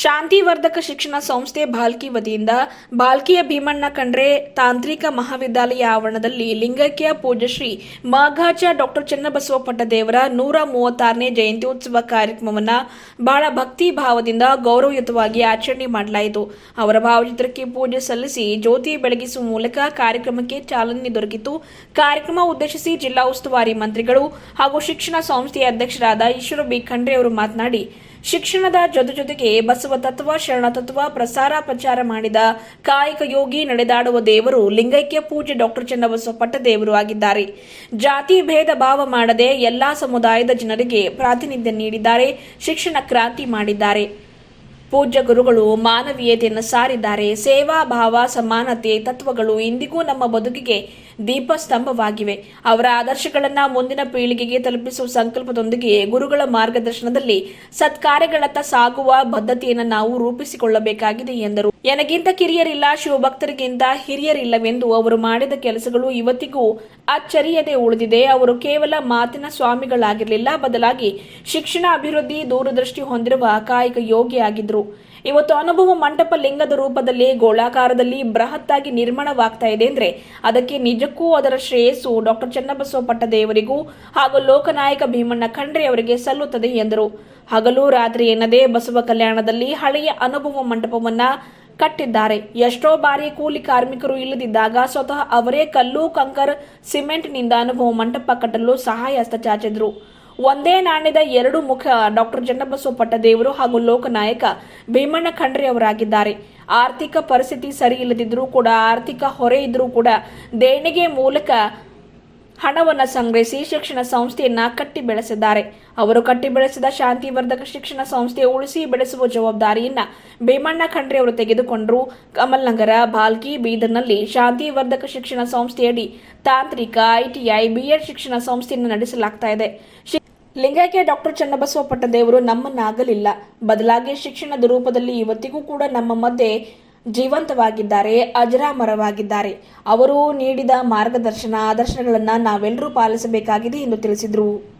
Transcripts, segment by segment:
ಶಾಂತಿವರ್ಧಕ ಶಿಕ್ಷಣ ಸಂಸ್ಥೆ ಬಾಲ್ಕಿ ವತಿಯಿಂದ ಬಾಲ್ಕಿಯ ಭೀಮಣ್ಣ ಕಂಡ್ರೆ ತಾಂತ್ರಿಕ ಮಹಾವಿದ್ಯಾಲಯ ಆವರಣದಲ್ಲಿ ಲಿಂಗೈಕ್ಯ ಪೂಜಶ್ರೀ ಶ್ರೀ ಮಾಘಾಚ ಡಾಕ್ಟರ್ ಚನ್ನಬಸವ ಪಟ್ಟದೇವರ ನೂರ ಮೂವತ್ತಾರನೇ ಜಯಂತ್ಯೋತ್ಸವ ಕಾರ್ಯಕ್ರಮವನ್ನು ಬಹಳ ಭಕ್ತಿ ಭಾವದಿಂದ ಗೌರವಯುತವಾಗಿ ಆಚರಣೆ ಮಾಡಲಾಯಿತು. ಅವರ ಭಾವಚಿತ್ರಕ್ಕೆ ಪೂಜೆ ಸಲ್ಲಿಸಿ ಜ್ಯೋತಿ ಬೆಳಗಿಸುವ ಮೂಲಕ ಕಾರ್ಯಕ್ರಮಕ್ಕೆ ಚಾಲನೆ ದೊರಕಿತು. ಕಾರ್ಯಕ್ರಮ ಉದ್ದೇಶಿಸಿ ಜಿಲ್ಲಾ ಉಸ್ತುವಾರಿ ಮಂತ್ರಿಗಳು ಹಾಗೂ ಶಿಕ್ಷಣ ಸಂಸ್ಥೆಯ ಅಧ್ಯಕ್ಷರಾದ ಈಶ್ವರ ಬಿ ಖಂಡ್ರೆ ಅವರು ಮಾತನಾಡಿ ಶಿಕ್ಷಣದ ಜೊತೆ ಜೊತೆಗೆ ಬಸವ ತತ್ವ, ಶರಣ ತತ್ವ, ಪ್ರಸಾರ ಪ್ರಚಾರ ಮಾಡಿದ ಕಾಯಕ ಯೋಗಿ ನಡೆದಾಡುವ ದೇವರು ಲಿಂಗೈಕ್ಯ ಪೂಜೆ ಡಾಕ್ಟರ್ ಚನ್ನಬಸವ ಪಟ್ಟದೇವರು ಆಗಿದ್ದಾರೆ. ಜಾತಿ ಭೇದ ಭಾವ ಮಾಡದೆ ಎಲ್ಲಾ ಸಮುದಾಯದ ಜನರಿಗೆ ಪ್ರಾತಿನಿಧ್ಯ ನೀಡಿದ್ದಾರೆ, ಶಿಕ್ಷಣ ಕ್ರಾಂತಿ ಮಾಡಿದ್ದಾರೆ. ಪೂಜ್ಯ ಗುರುಗಳು ಮಾನವೀಯತೆಯನ್ನು ಸಾರಿದ್ದಾರೆ, ಸೇವಾ, ಭಾವ, ಸಮಾನತೆ, ತತ್ವಗಳು ಇಂದಿಗೂ ನಮ್ಮ ಬದುಕಿಗೆ ದೀಪಸ್ತಂಭವಾಗಿವೆ. ಅವರ ಆದರ್ಶಗಳನ್ನು ಮುಂದಿನ ಪೀಳಿಗೆಗೆ ತಲುಪಿಸುವ ಸಂಕಲ್ಪದೊಂದಿಗೆ ಗುರುಗಳ ಮಾರ್ಗದರ್ಶನದಲ್ಲಿ ಸತ್ಕಾರ್ಯಗಳತ್ತ ಸಾಗುವ ಬದ್ಧತೆಯನ್ನು ನಾವು ರೂಪಿಸಿಕೊಳ್ಳಬೇಕಾಗಿದೆ ಎಂದರು. ನನಗಿಂತ ಕಿರಿಯರಿಲ್ಲ, ಶಿವಭಕ್ತರಿಗಿಂತ ಹಿರಿಯರಿಲ್ಲವೆಂದು ಅವರು ಮಾಡಿದ ಕೆಲಸಗಳು ಇವತ್ತಿಗೂ ಅಚ್ಚರಿಯದೆ ಉಳಿದಿದೆ. ಅವರು ಕೇವಲ ಮಾತಿನ ಸ್ವಾಮಿಗಳಾಗಿರಲಿಲ್ಲ, ಬದಲಾಗಿ ಶಿಕ್ಷಣ ಅಭಿವೃದ್ಧಿ ದೂರದೃಷ್ಟಿ ಹೊಂದಿರುವ ಕಾಯಕ ಯೋಗಿಯಾಗಿದ್ರು. ಇವತ್ತು ಅನುಭವ ಮಂಟಪ ಲಿಂಗದ ರೂಪದಲ್ಲಿ ಗೋಳಾಕಾರದಲ್ಲಿ ಬೃಹತ್ತಾಗಿ ನಿರ್ಮಾಣವಾಗ್ತಾ ಇದೆ ಅಂದ್ರೆ ಅದಕ್ಕೆ ನಿಜಕ್ಕೂ ಅದರ ಶ್ರೇಯಸ್ಸು ಡಾಕ್ಟರ್ ಚನ್ನಬಸವ ಪಟ್ಟದೇವರಿಗೂ ಹಾಗೂ ಲೋಕನಾಯಕ ಭೀಮಣ್ಣ ಖಂಡ್ರೆ ಅವರಿಗೆ ಸಲ್ಲುತ್ತದೆ ಎಂದರು. ಹಗಲು ರಾತ್ರಿ ಎನ್ನದೇ ಬಸವ ಕಲ್ಯಾಣದಲ್ಲಿ ಹಳೆಯ ಅನುಭವ ಮಂಟಪವನ್ನ ಕಟ್ಟಿದ್ದಾರೆ. ಎಷ್ಟೋ ಬಾರಿ ಕೂಲಿ ಕಾರ್ಮಿಕರು ಇಲ್ಲದಿದ್ದಾಗ ಸ್ವತಃ ಅವರೇ ಕಲ್ಲು, ಕಂಕರ್, ಸಿಮೆಂಟ್ನಿಂದ ಅನುಭವ ಮಂಟಪ ಕಟ್ಟಲು ಸಹಾಯ ಹಸ್ತ ಚಾಚಿದ್ರು. ಒಂದೇ ನಾಣ್ಯದ ಎರಡು ಮುಖ ಡಾಕ್ಟರ್ ಚನ್ನಬಸವ ಪಟ್ಟದೇವರು ಹಾಗೂ ಲೋಕನಾಯಕ ಭೀಮಣ್ಣ ಖಂಡ್ರಿ ಅವರಾಗಿದ್ದಾರೆ. ಆರ್ಥಿಕ ಪರಿಸ್ಥಿತಿ ಸರಿ ಇಲ್ಲದಿದ್ರೂ ಕೂಡ, ಆರ್ಥಿಕ ಹೊರೆ ಇದ್ರೂ ಕೂಡ, ದೇಣಿಗೆ ಮೂಲಕ ಹಣವನ್ನು ಸಂಗ್ರಹಿಸಿ ಶಿಕ್ಷಣ ಸಂಸ್ಥೆಯನ್ನ ಕಟ್ಟಿ ಬೆಳೆಸಿದ್ದಾರೆ ಅವರು ಕಟ್ಟಿ ಬೆಳೆಸಿದ ಶಾಂತಿವರ್ಧಕ ಶಿಕ್ಷಣ ಸಂಸ್ಥೆ ಉಳಿಸಿ ಬೆಳೆಸುವ ಜವಾಬ್ದಾರಿಯನ್ನ ಭೀಮಣ್ಣ ಖಂಡ್ರೆ ಅವರು ತೆಗೆದುಕೊಂಡರು. ಕಮಲ್ ನಗರ ಬಾಲ್ಕಿ, ಬೀದರ್ನಲ್ಲಿ ಶಾಂತಿವರ್ಧಕ ಶಿಕ್ಷಣ ಸಂಸ್ಥೆಯಡಿ ತಾಂತ್ರಿಕ ಐಟಿಐ ಬಿಎಡ್ ಶಿಕ್ಷಣ ಸಂಸ್ಥೆಯನ್ನು ನಡೆಸಲಾಗ್ತಾ ಇದೆ. ಲಿಂಗೈಕ್ಯ ಡಾಕ್ಟರ್ ಚನ್ನಬಸವ ಪಟ್ಟದೇವರು ನಮ್ಮನ್ನಾಗಲಿಲ್ಲ. ಬದಲಾಗಿ ಶಿಕ್ಷಣದ ರೂಪದಲ್ಲಿ ಇವತ್ತಿಗೂ ಕೂಡ ನಮ್ಮ ಮಧ್ಯೆ ಜೀವಂತವಾಗಿದ್ದಾರೆ, ಅಜರಾಮರವಾಗಿದ್ದಾರೆ. ಅವರು ನೀಡಿದ ಮಾರ್ಗದರ್ಶನ, ಆದರ್ಶಗಳನ್ನು ನಾವೆಲ್ಲರೂ ಪಾಲಿಸಬೇಕಾಗಿದೆ ಎಂದು ತಿಳಿಸಿದರು.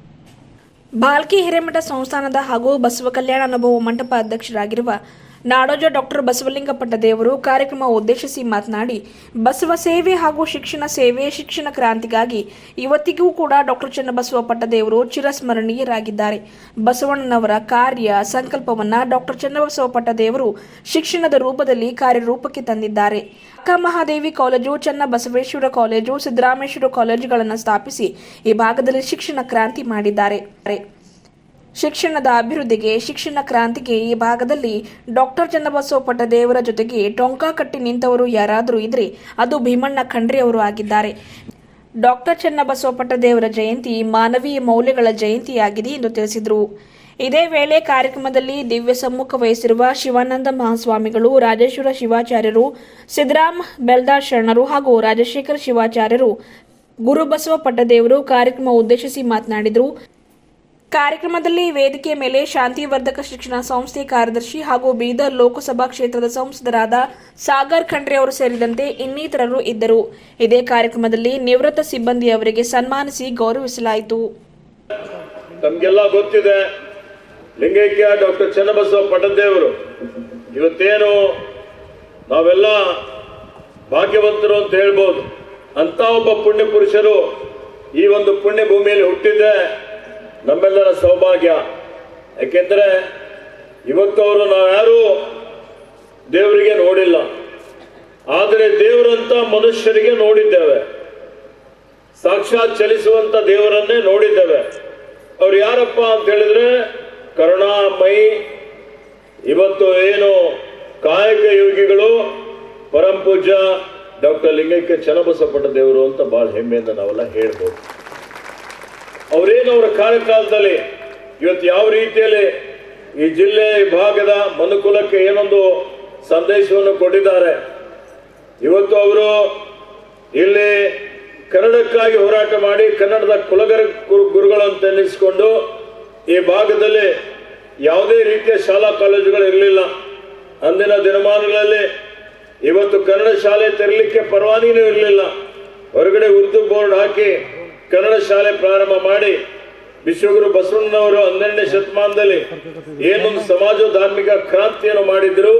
ಬಾಲ್ಕಿ ಹಿರೇಮಠ ಸಂಸ್ಥಾನದ ಹಾಗೂ ಬಸವ ಕಲ್ಯಾಣ ಅನುಭವ ಮಂಟಪ ಅಧ್ಯಕ್ಷರಾಗಿರುವ ನಾಡೋಜ ಡಾಕ್ಟರ್ ಬಸವಲಿಂಗ ಪಟ್ಟದೇವರು ಕಾರ್ಯಕ್ರಮ ಉದ್ದೇಶಿಸಿ ಮಾತನಾಡಿ, ಬಸವ ಸೇವೆ ಹಾಗೂ ಶಿಕ್ಷಣ ಸೇವೆ, ಶಿಕ್ಷಣ ಕ್ರಾಂತಿಗಾಗಿ ಇವತ್ತಿಗೂ ಕೂಡ ಡಾಕ್ಟರ್ ಚನ್ನಬಸವ ಪಟ್ಟದೇವರು ಚಿರಸ್ಮರಣೀಯರಾಗಿದ್ದಾರೆ. ಬಸವಣ್ಣನವರ ಕಾರ್ಯ, ಸಂಕಲ್ಪವನ್ನ ಡಾಕ್ಟರ್ ಚನ್ನಬಸವ ಪಟ್ಟದೇವರು ಶಿಕ್ಷಣದ ರೂಪದಲ್ಲಿ ಕಾರ್ಯರೂಪಕ್ಕೆ ತಂದಿದ್ದಾರೆ. ಅಕ್ಕ ಮಹಾದೇವಿ ಕಾಲೇಜು, ಚನ್ನಬಸವೇಶ್ವರ ಕಾಲೇಜು, ಸಿದ್ದರಾಮೇಶ್ವರ ಕಾಲೇಜುಗಳನ್ನು ಸ್ಥಾಪಿಸಿ ಈ ಭಾಗದಲ್ಲಿ ಶಿಕ್ಷಣ ಕ್ರಾಂತಿ ಮಾಡಿದ್ದಾರೆ. ಶಿಕ್ಷಣದ ಅಭಿವೃದ್ಧಿಗೆ, ಶಿಕ್ಷಣ ಕ್ರಾಂತಿಗೆ ಈ ಭಾಗದಲ್ಲಿ ಡಾಕ್ಟರ್ ಚನ್ನಬಸವ ಪಟ್ಟದೇವರ ಜೊತೆಗೆ ಟೊಂಕ ಕಟ್ಟಿ ನಿಂತವರು ಯಾರಾದರೂ ಇದ್ರೆ ಅದು ಭೀಮಣ್ಣ ಖಂಡ್ರೆ ಅವರು ಆಗಿದ್ದಾರೆ. ಡಾಕ್ಟರ್ ಚನ್ನಬಸವ ಪಟ್ಟದೇವರ ಜಯಂತಿ ಮಾನವೀಯ ಮೌಲ್ಯಗಳ ಜಯಂತಿಯಾಗಿದೆ ಎಂದು ತಿಳಿಸಿದರು. ಇದೇ ವೇಳೆ ಕಾರ್ಯಕ್ರಮದಲ್ಲಿ ದಿವ್ಯ ಸಮ್ಮುಖ ವಹಿಸಿರುವ ಶಿವಾನಂದ ಮಹಾಸ್ವಾಮಿಗಳು, ರಾಜೇಶ್ವರ ಶಿವಾಚಾರ್ಯರು ಸಿದ್ದರಾಮ್ ಬೆಲ್ದಾರ್ ಶರಣರು ಹಾಗೂ ರಾಜಶೇಖರ ಶಿವಾಚಾರ್ಯರು ಗುರುಬಸವ ಪಟ್ಟದೇವರು ಕಾರ್ಯಕ್ರಮ ಉದ್ದೇಶಿಸಿ ಮಾತನಾಡಿದರು. ಕಾರ್ಯಕ್ರಮದಲ್ಲಿ ವೇದಿಕೆ ಮೇಲೆ ಶಾಂತಿವರ್ಧಕ ಶಿಕ್ಷಣ ಸಂಸ್ಥೆ ಕಾರ್ಯದರ್ಶಿ ಹಾಗೂ ಬೀದರ್ ಲೋಕಸಭಾ ಕ್ಷೇತ್ರದ ಸಂಸದರಾದ ಸಾಗರ್ ಖಂಡ್ರೆ ಅವರು ಸೇರಿದಂತೆ ಇನ್ನಿತರರು ಇದ್ದರು. ಇದೇ ಕಾರ್ಯಕ್ರಮದಲ್ಲಿ ನಿವೃತ್ತ ಸಿಬ್ಬಂದಿ ಅವರಿಗೆ ಸನ್ಮಾನಿಸಿ ಗೌರವಿಸಲಾಯಿತು. ನಮಗೆಲ್ಲ ಗೊತ್ತಿದೆ, ಲಿಂಗೈಕ್ಯ ಡಾಕ್ಟರ್ ಚನ್ನಬಸವ ಪಟದೇವರು, ಇವತ್ತೇನು ನಾವೆಲ್ಲ ಭಾಗ್ಯವಂತರು ಅಂತ ಹೇಳ್ಬೋದು. ಅಂತ ಒಬ್ಬ ಪುಣ್ಯ ಪುರುಷರು ಈ ಒಂದು ಪುಣ್ಯ ಭೂಮಿಯಲ್ಲಿ ಹುಟ್ಟಿದ್ದೆ. ನಮ್ಮೆಲ್ಲರ ಸೌಭಾಗ್ಯ. ಯಾಕೆಂದ್ರೆ ಇವತ್ತು ಅವರು ನಾವ್ಯಾರೂ ದೇವರಿಗೆ ನೋಡಿಲ್ಲ. ಆದರೆ ದೇವರಂತ ಮನುಷ್ಯರಿಗೆ ನೋಡಿದ್ದೇವೆ. ಸಾಕ್ಷಾತ್ ಚಲಿಸುವಂತ ದೇವರನ್ನೇ ನೋಡಿದ್ದೇವೆ. ಅವ್ರು ಯಾರಪ್ಪ ಅಂತ ಹೇಳಿದ್ರೆ, ಕರುಣಾಮಯಿ, ಇವತ್ತು ಏನು ಕಾಯಕ ಯೋಗಿಗಳು, ಪರಂ ಪೂಜ್ಯ ಡಾಕ್ಟರ್ ಲಿಂಗೈಕ್ಯ ಚಲಬಸಪಟ್ಟ ದೇವರು ಅಂತ ಬಹಳ ಹೆಮ್ಮೆಯಿಂದ ನಾವೆಲ್ಲ ಹೇಳ್ಬೋದು. ಅವರ ಕಾರ್ಯಕಾಲದಲ್ಲಿ ಇವತ್ತು ಯಾವ ರೀತಿಯಲ್ಲಿ ಈ ಜಿಲ್ಲೆ ಭಾಗದ ಮನುಕುಲಕ್ಕೆ ಏನೊಂದು ಸಂದೇಶವನ್ನು ಕೊಟ್ಟಿದ್ದಾರೆ. ಇವತ್ತು ಅವರು ಇಲ್ಲಿ ಕನ್ನಡಕ್ಕಾಗಿ ಹೋರಾಟ ಮಾಡಿ ಕನ್ನಡದ ಕುಲಗರ ಗುರುಗಳು ಗುರುಗಳಂತ ಎನ್ನಿಸಿಕೊಂಡು ಈ ಭಾಗದಲ್ಲಿ ಯಾವುದೇ ರೀತಿಯ ಶಾಲಾ ಕಾಲೇಜುಗಳು ಇರಲಿಲ್ಲ. ಅಂದಿನ ದಿನಮಾನಗಳಲ್ಲಿ ಇವತ್ತು ಕನ್ನಡ ಶಾಲೆ ತೆರಲಿಕ್ಕೆ ಪರವಾನಗಿನೂ ಇರಲಿಲ್ಲ. ಹೊರಗಡೆ ಉರ್ದು ಬೋರ್ಡ್ ಹಾಕಿ ಕನ್ನಡ ಶಾಲೆ ಪ್ರಾರಂಭ ಮಾಡಿ ವಿಶ್ವಗುರು ಬಸವಣ್ಣನವರು ಹನ್ನೆರಡನೇ ಶತಮಾನದಲ್ಲಿ ಏನೊಂದು ಸಮಾಜ ಧಾರ್ಮಿಕ ಕ್ರಾಂತಿಯನ್ನು ಮಾಡಿದ್ರು,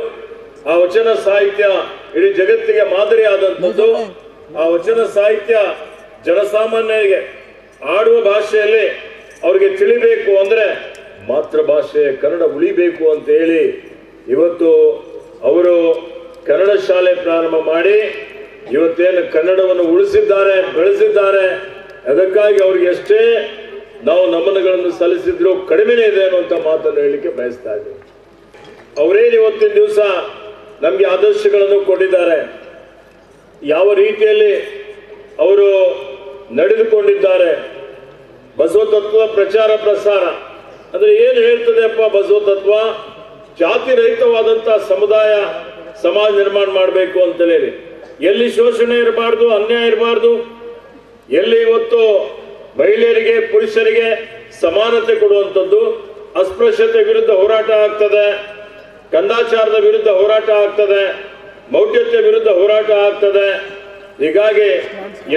ಆ ವಚನ ಸಾಹಿತ್ಯ ಇಡೀ ಜಗತ್ತಿಗೆ ಮಾದರಿ ಆದಂಥದ್ದು ಆ ವಚನ ಸಾಹಿತ್ಯ ಜನಸಾಮಾನ್ಯರಿಗೆ ಆಡುವ ಭಾಷೆಯಲ್ಲಿ ಅವ್ರಿಗೆ ತಿಳಿಬೇಕು ಅಂದ್ರೆ ಮಾತೃಭಾಷೆ ಕನ್ನಡ ಉಳಿಬೇಕು ಅಂತ ಹೇಳಿ ಇವತ್ತು ಅವರು ಕನ್ನಡ ಶಾಲೆ ಪ್ರಾರಂಭ ಮಾಡಿ ಇವತ್ತೇನು ಕನ್ನಡವನ್ನು ಉಳಿಸಿದ್ದಾರೆ, ಬೆಳೆಸಿದ್ದಾರೆ, ಅದಕ್ಕಾಗಿ ಅವ್ರಿಗೆ ಎಷ್ಟೇ ನಾವು ನಮನಗಳನ್ನು ಸಲ್ಲಿಸಿದ್ರು ಕಡಿಮೆನೇ ಇದೆ ಅನ್ನುವಂಥ ಮಾತನ್ನು ಹೇಳಲಿಕ್ಕೆ ಬಯಸ್ತಾ ಇದ್ದೀವಿ. ಅವರೇನು ಇವತ್ತಿನ ದಿವಸ ನಮಗೆ ಆದರ್ಶಗಳನ್ನು ಕೊಟ್ಟಿದ್ದಾರೆ. ಯಾವ ರೀತಿಯಲ್ಲಿ ಅವರು ನಡೆದುಕೊಂಡಿದ್ದಾರೆ. ಬಸವ ತತ್ವದ ಪ್ರಚಾರ ಪ್ರಸಾರ. ಅಂದ್ರೆ ಏನು ಹೇಳ್ತದೆ ಅಪ್ಪ ಬಸವ ತತ್ವ ಜಾತಿ ರಹಿತವಾದಂತಹ ಸಮುದಾಯ ಸಮಾಜ ನಿರ್ಮಾಣ ಮಾಡಬೇಕು ಅಂತ ಹೇಳಿ. ಎಲ್ಲಿ ಶೋಷಣೆ ಇರಬಾರ್ದು, ಅನ್ಯಾಯ ಇರಬಾರ್ದು, ಎಲ್ಲಿ ಇವತ್ತು ಮಹಿಳೆಯರಿಗೆ, ಪುರುಷರಿಗೆ ಸಮಾನತೆ ಕೊಡುವಂಥದ್ದು ಅಸ್ಪೃಶ್ಯತೆ ವಿರುದ್ಧ ಹೋರಾಟ ಆಗ್ತದೆ ಕಂದಾಚಾರದ ವಿರುದ್ಧ ಹೋರಾಟ ಆಗ್ತದೆ, ಮೌಢ್ಯತೆ ವಿರುದ್ಧ ಹೋರಾಟ ಆಗ್ತದೆ. ಹೀಗಾಗಿ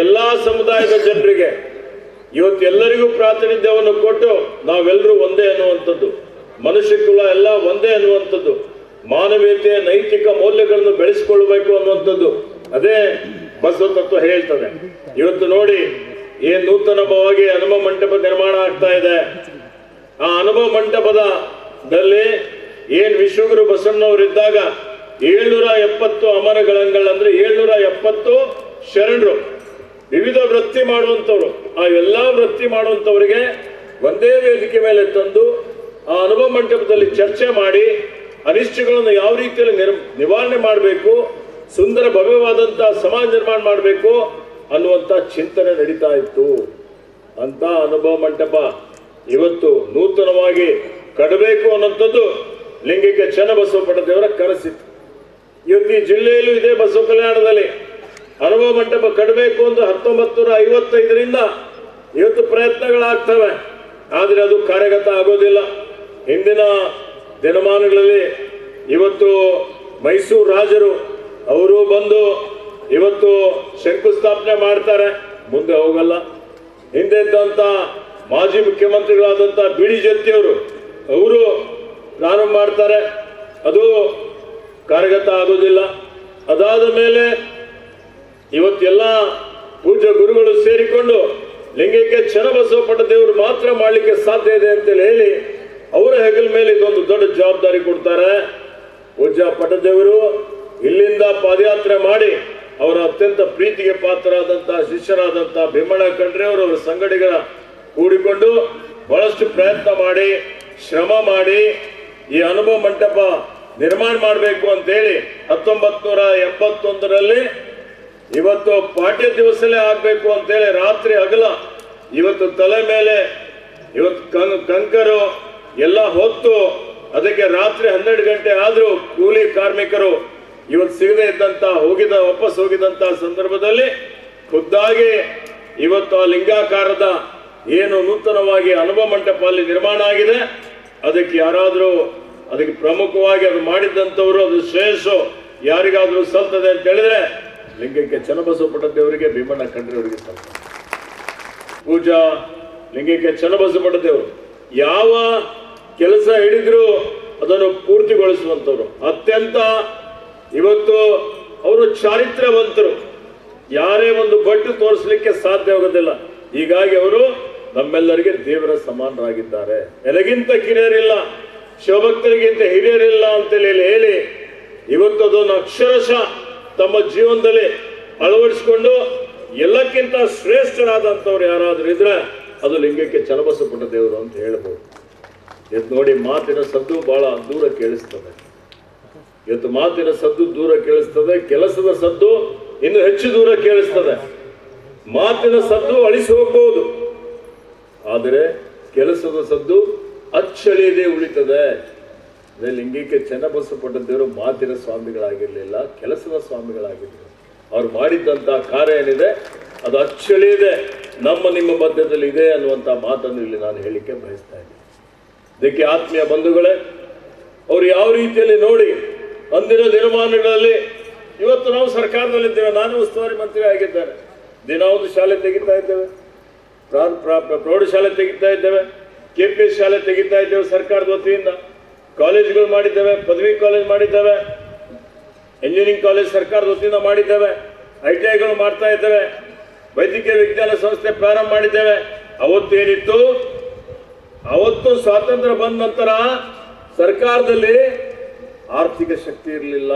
ಎಲ್ಲಾ ಸಮುದಾಯದ ಜನರಿಗೆ ಇವತ್ತು ಎಲ್ಲರಿಗೂ ಪ್ರಾತಿನಿಧ್ಯವನ್ನು ಕೊಟ್ಟು ನಾವೆಲ್ಲರೂ ಒಂದೇ ಅನ್ನುವಂಥದ್ದು, ಮನುಷ್ಯ ಕುಲ ಎಲ್ಲ ಒಂದೇ ಅನ್ನುವಂಥದ್ದು, ಮಾನವೀಯತೆ, ನೈತಿಕ ಮೌಲ್ಯಗಳನ್ನು ಬೆಳೆಸಿಕೊಳ್ಬೇಕು ಅನ್ನುವಂಥದ್ದು, ಅದೇ ಬಸವ ತತ್ವ ಹೇಳ್ತದೆ. ಇವತ್ತು ನೋಡಿ ಏನ್ ನೂತನವಾಗಿ ಅನುಭವ ಮಂಟಪ ನಿರ್ಮಾಣ ಆಗ್ತಾ ಇದೆ. ಆ ಅನುಭವ ಮಂಟಪದಲ್ಲಿ ಏನ್ ವಿಶ್ವಗುರು ಬಸವಣ್ಣವರಿದ್ದಾಗ ಏಳ್ನೂರ ಎಪ್ಪತ್ತು ಅಮರಗಳಂಗಳಂದ್ರೆ ಏಳ್ನೂರ ಎಪ್ಪತ್ತು ಶರಣರು. ವಿವಿಧ ವೃತ್ತಿ ಮಾಡುವಂಥವ್ರು. ಆ ಎಲ್ಲಾ ವೃತ್ತಿ ಮಾಡುವಂಥವ್ರಿಗೆ ಒಂದೇ ವೇದಿಕೆ ಮೇಲೆ ತಂದು ಆ ಅನುಭವ ಮಂಟಪದಲ್ಲಿ ಚರ್ಚೆ ಮಾಡಿ ಅನಿಷ್ಟಗಳನ್ನು ಯಾವ ರೀತಿಯಲ್ಲಿ ನಿರ್, ನಿವಾರಣೆ ಮಾಡಬೇಕು, ಸುಂದರ ಭವ್ಯವಾದಂತಹ ಸಮಾಜ ನಿರ್ಮಾಣ ಮಾಡಬೇಕು ಅನ್ನುವಂಥ ಚಿಂತನೆ ನಡೀತಾ ಇತ್ತು. ಅಂತ ಅನುಭವ ಮಂಟಪ ಇವತ್ತು ನೂತನವಾಗಿ ಕಡಬೇಕು ಅನ್ನೋಂಥದ್ದು ಲಿಂಗಿಕ ಚನ್ನಬಸವ ದೇವರ ಕನಸಿತ್ತು. ಇವತ್ತು ಈ ಜಿಲ್ಲೆಯಲ್ಲೂ ಇದೇ ಬಸವ ಕಲ್ಯಾಣದಲ್ಲಿ ಅನುಭವ ಮಂಟಪ ಕಡಬೇಕು ಅಂತ ಹತ್ತೊಂಬತ್ತು ನೂರ ಐವತ್ತೈದರಿಂದ ಇವತ್ತು ಪ್ರಯತ್ನಗಳಾಗ್ತವೆ. ಆದರೆ ಅದು ಕಾರ್ಯಗತ ಆಗೋದಿಲ್ಲ. ಹಿಂದಿನ ದಿನಮಾನಗಳಲ್ಲಿ ಇವತ್ತು ಮೈಸೂರು ರಾಜರು ಅವರು ಬಂದು ಇವತ್ತು ಶಂಕುಸ್ಥಾಪನೆ ಮಾಡ್ತಾರೆ, ಮುಂದೆ ಹೋಗಲ್ಲ. ಹಿಂದೆ ಇದ್ದಂತ ಮಾಜಿ ಮುಖ್ಯಮಂತ್ರಿಗಳಾದಂಥ ಬಿ ಡಿ ಜತ್ತಿಯವರು ಅವರು ಪ್ರಾರಂಭ ಮಾಡ್ತಾರೆ. ಅದು ಕಾರ್ಯಗತ ಆಗೋದಿಲ್ಲ. ಅದಾದ ಮೇಲೆ ಇವತ್ತೆಲ್ಲ ಪೂಜ್ಯ ಗುರುಗಳು ಸೇರಿಕೊಂಡು ಲಿಂಗಕ್ಕೆ ಚನ್ನಬಸವ ಪಟ್ಟದೇವರು ಮಾತ್ರ ಮಾಡಲಿಕ್ಕೆ ಸಾಧ್ಯ ಇದೆ ಅಂತೇಳಿ ಹೇಳಿ, ಅವರ ಹೆಗಲ ಮೇಲೆ ಇದೊಂದು ದೊಡ್ಡ ಜವಾಬ್ದಾರಿ ಕೊಡ್ತಾರೆ. ಪೂಜ್ಯ ಪಟ್ಟದೇವರು ಇಲ್ಲಿಂದ ಪಾದಯಾತ್ರೆ ಮಾಡಿ ಅವರ ಅತ್ಯಂತ ಪ್ರೀತಿಗೆ ಪಾತ್ರರಾದಂತಹ ಶಿಷ್ಯರಾದಂತಹ ಭೀಮಣ್ಣ ಖಂಡ್ರೆ ಅವರು, ಅವರ ಸಂಗಡಿಗರ ಕೂಡಿಕೊಂಡು ಬಹಳಷ್ಟು ಪ್ರಯತ್ನ ಮಾಡಿ, ಶ್ರಮ ಮಾಡಿ ಈ ಅನುಭವ ಮಂಟಪ ನಿರ್ಮಾಣ ಮಾಡಬೇಕು ಅಂತೇಳಿ ಹತ್ತೊಂಬತ್ ನೂರ ಎಂಬತ್ತೊಂದರಲ್ಲಿ ಇವತ್ತು ಪಾಠ್ಯ ದಿವಸಲೇ ಆಗ್ಬೇಕು ಅಂತೇಳಿ ರಾತ್ರಿ ಅಗಲ ಇವತ್ತು ತಲೆ ಮೇಲೆ ಇವತ್ತು ಕಂ- ಕಂಕರು ಎಲ್ಲ ಹೊತ್ತು ಅದಕ್ಕೆ ರಾತ್ರಿ ಹನ್ನೆರಡು ಗಂಟೆ ಆದ್ರೂ ಕೂಲಿ ಕಾರ್ಮಿಕರು ಇವತ್ತು ಸಿಗದೆ ಇದ್ದಂತ, ಹೋಗಿದ, ವಾಪಸ್ ಹೋಗಿದಂತ ಸಂದರ್ಭದಲ್ಲಿ ಖುದ್ದಾಗಿ ಇವತ್ತು ಆ ಲಿಂಗಾಕಾರದ ಏನು ನೂತನವಾಗಿ ಅನುಭವ ಮಂಟಪ ಅಲ್ಲಿ ನಿರ್ಮಾಣ ಆಗಿದೆ. ಅದಕ್ಕೆ ಯಾರಾದರೂ, ಅದಕ್ಕೆ ಪ್ರಮುಖವಾಗಿ ಅದು ಮಾಡಿದ್ದಂಥವರು, ಅದು ಶ್ರೇಯಸ್ಸು ಯಾರಿಗಾದರೂ ಸಲ್ತದೆ ಅಂತ ಹೇಳಿದ್ರೆ ಲಿಂಗಕ್ಕೆ ಚನಬಸವ ಪಟ್ಟದೇವರಿಗೆ ಭೀಮಣ್ಣ ಕಂಡ್ರಿಯವರಿಗೆ ಸಲ್ತದೆ. ಪೂಜಾ, ಲಿಂಗಕ್ಕೆ ಚನ್ನಬಸವ ದೇವರು ಯಾವ ಕೆಲಸ ಹಿಡಿದ್ರು ಅದನ್ನು ಪೂರ್ತಿಗೊಳಿಸುವಂಥವ್ರು, ಅತ್ಯಂತ ಇವತ್ತು ಅವರು ಚಾರಿತ್ರ್ಯವಂತರು ಯಾರೇ ಒಂದು ಬಟ್ಟು ತೋರಿಸಲಿಕ್ಕೆ ಸಾಧ್ಯವಾಗೋದಿಲ್ಲ ಹೀಗಾಗಿ ಅವರು ನಮ್ಮೆಲ್ಲರಿಗೆ ದೇವರ ಸಮಾನರಾಗಿದ್ದಾರೆ. ಎಲೆಗಿಂತ ಕಿರಿಯರಿಲ್ಲ, ಶಿವಭಕ್ತರಿಗಿಂತ ಹಿರಿಯರಿಲ್ಲ ಅಂತೇಳಿ ಹೇಳಿ, ಇವತ್ತು ಅದನ್ನು ಅಕ್ಷರಶಃ ತಮ್ಮ ಜೀವನದಲ್ಲಿ ಅಳವಡಿಸಿಕೊಂಡು ಎಲ್ಲಕ್ಕಿಂತ ಶ್ರೇಷ್ಠರಾದಂಥವ್ರು ಯಾರಾದರೂ ಇದ್ರೆ ಅದು ಲಿಂಗಕ್ಕೆ ಚಲಬಸಪಟ್ಟ ದೇವರು ಅಂತ ಹೇಳ್ಬೋದು. ಇದು ನೋಡಿ ಮಾತಿನ ಸದ್ದು ಬಹಳ ದೂರ ಕೇಳಿಸ್ತದೆ. ಇವತ್ತು ಮಾತಿನ ಸದ್ದು ದೂರ ಕೇಳಿಸ್ತದೆ, ಕೆಲಸದ ಸದ್ದು ಇನ್ನು ಹೆಚ್ಚು ದೂರ ಕೇಳಿಸ್ತದೆ. ಮಾತಿನ ಸದ್ದು ಅಳಿಸಿ ಆದರೆ ಕೆಲಸದ ಸದ್ದು ಅಚ್ಚಳಿಯದೆ ಉಳಿತದೆ. ಅದೇ ಲಿಂಗಿಕೆ ಚನ್ನಬಸವಪಟ್ಟದೇವರು ಮಾತಿನ ಸ್ವಾಮಿಗಳಾಗಿರಲಿಲ್ಲ, ಕೆಲಸದ ಸ್ವಾಮಿಗಳಾಗಿದ್ದರು ಅವ್ರು ಮಾಡಿದ್ದಂತಹ ಕಾರ್ಯ ಏನಿದೆ, ಅದು ಅಚ್ಚಳಿಯದೆ ನಮ್ಮ ನಿಮ್ಮ ಮಧ್ಯದಲ್ಲಿ ಇದೆ ಅನ್ನುವಂಥ ಮಾತನ್ನು ಇಲ್ಲಿ ನಾನು ಹೇಳಿಕೆ ಬಯಸ್ತಾ ಇದ್ದೀನಿ. ಇದಕ್ಕೆ ಆತ್ಮೀಯ ಬಂಧುಗಳೇ, ಅವರು ಯಾವ ರೀತಿಯಲ್ಲಿ ನೋಡಿ ಅಂದಿನ ದಿನಮಾನಗಳಲ್ಲಿ ಇವತ್ತು ನಾವು ಸರ್ಕಾರದಲ್ಲಿದ್ದೇವೆ. ನಾನು ಉಸ್ತುವಾರಿ ಮಂತ್ರಿ ಆಗಿದ್ದೇನೆ. ದಿನ ಒಂದು ಶಾಲೆ ತೆಗಿತಾ ಇದ್ದೇವೆ. ಪ್ರಾ- ಪ್ರಾ- ಪ್ರೌಢಶಾಲೆ ತೆಗಿತಾ ಇದ್ದೇವೆ. ಕೆ ಪಿ ಎಸ್ ಶಾಲೆ ತೆಗಿತಾ ಇದ್ದೇವೆ ಸರ್ಕಾರದ ವತಿಯಿಂದ. ಕಾಲೇಜುಗಳು ಮಾಡಿದ್ದೇವೆ, ಪದವಿ ಕಾಲೇಜ್ ಮಾಡಿದ್ದೇವೆ. ಇಂಜಿನಿಯರಿಂಗ್ ಕಾಲೇಜ್ ಸರ್ಕಾರದ ವತಿಯಿಂದ ಮಾಡಿದ್ದೇವೆ. ಐ ಟಿ ಐಗಳು ಮಾಡ್ತಾ ಇದ್ದೇವೆ. ವೈದ್ಯಕೀಯ ವಿಜ್ಞಾನ ಸಂಸ್ಥೆ ಪ್ರಾರಂಭ ಮಾಡಿದ್ದೇವೆ. ಅವತ್ತೇನಿತ್ತು ಅವತ್ತು ಸ್ವಾತಂತ್ರ್ಯ ಬಂದ ನಂತರ ಸರ್ಕಾರದಲ್ಲಿ ಆರ್ಥಿಕ ಶಕ್ತಿ ಇರಲಿಲ್ಲ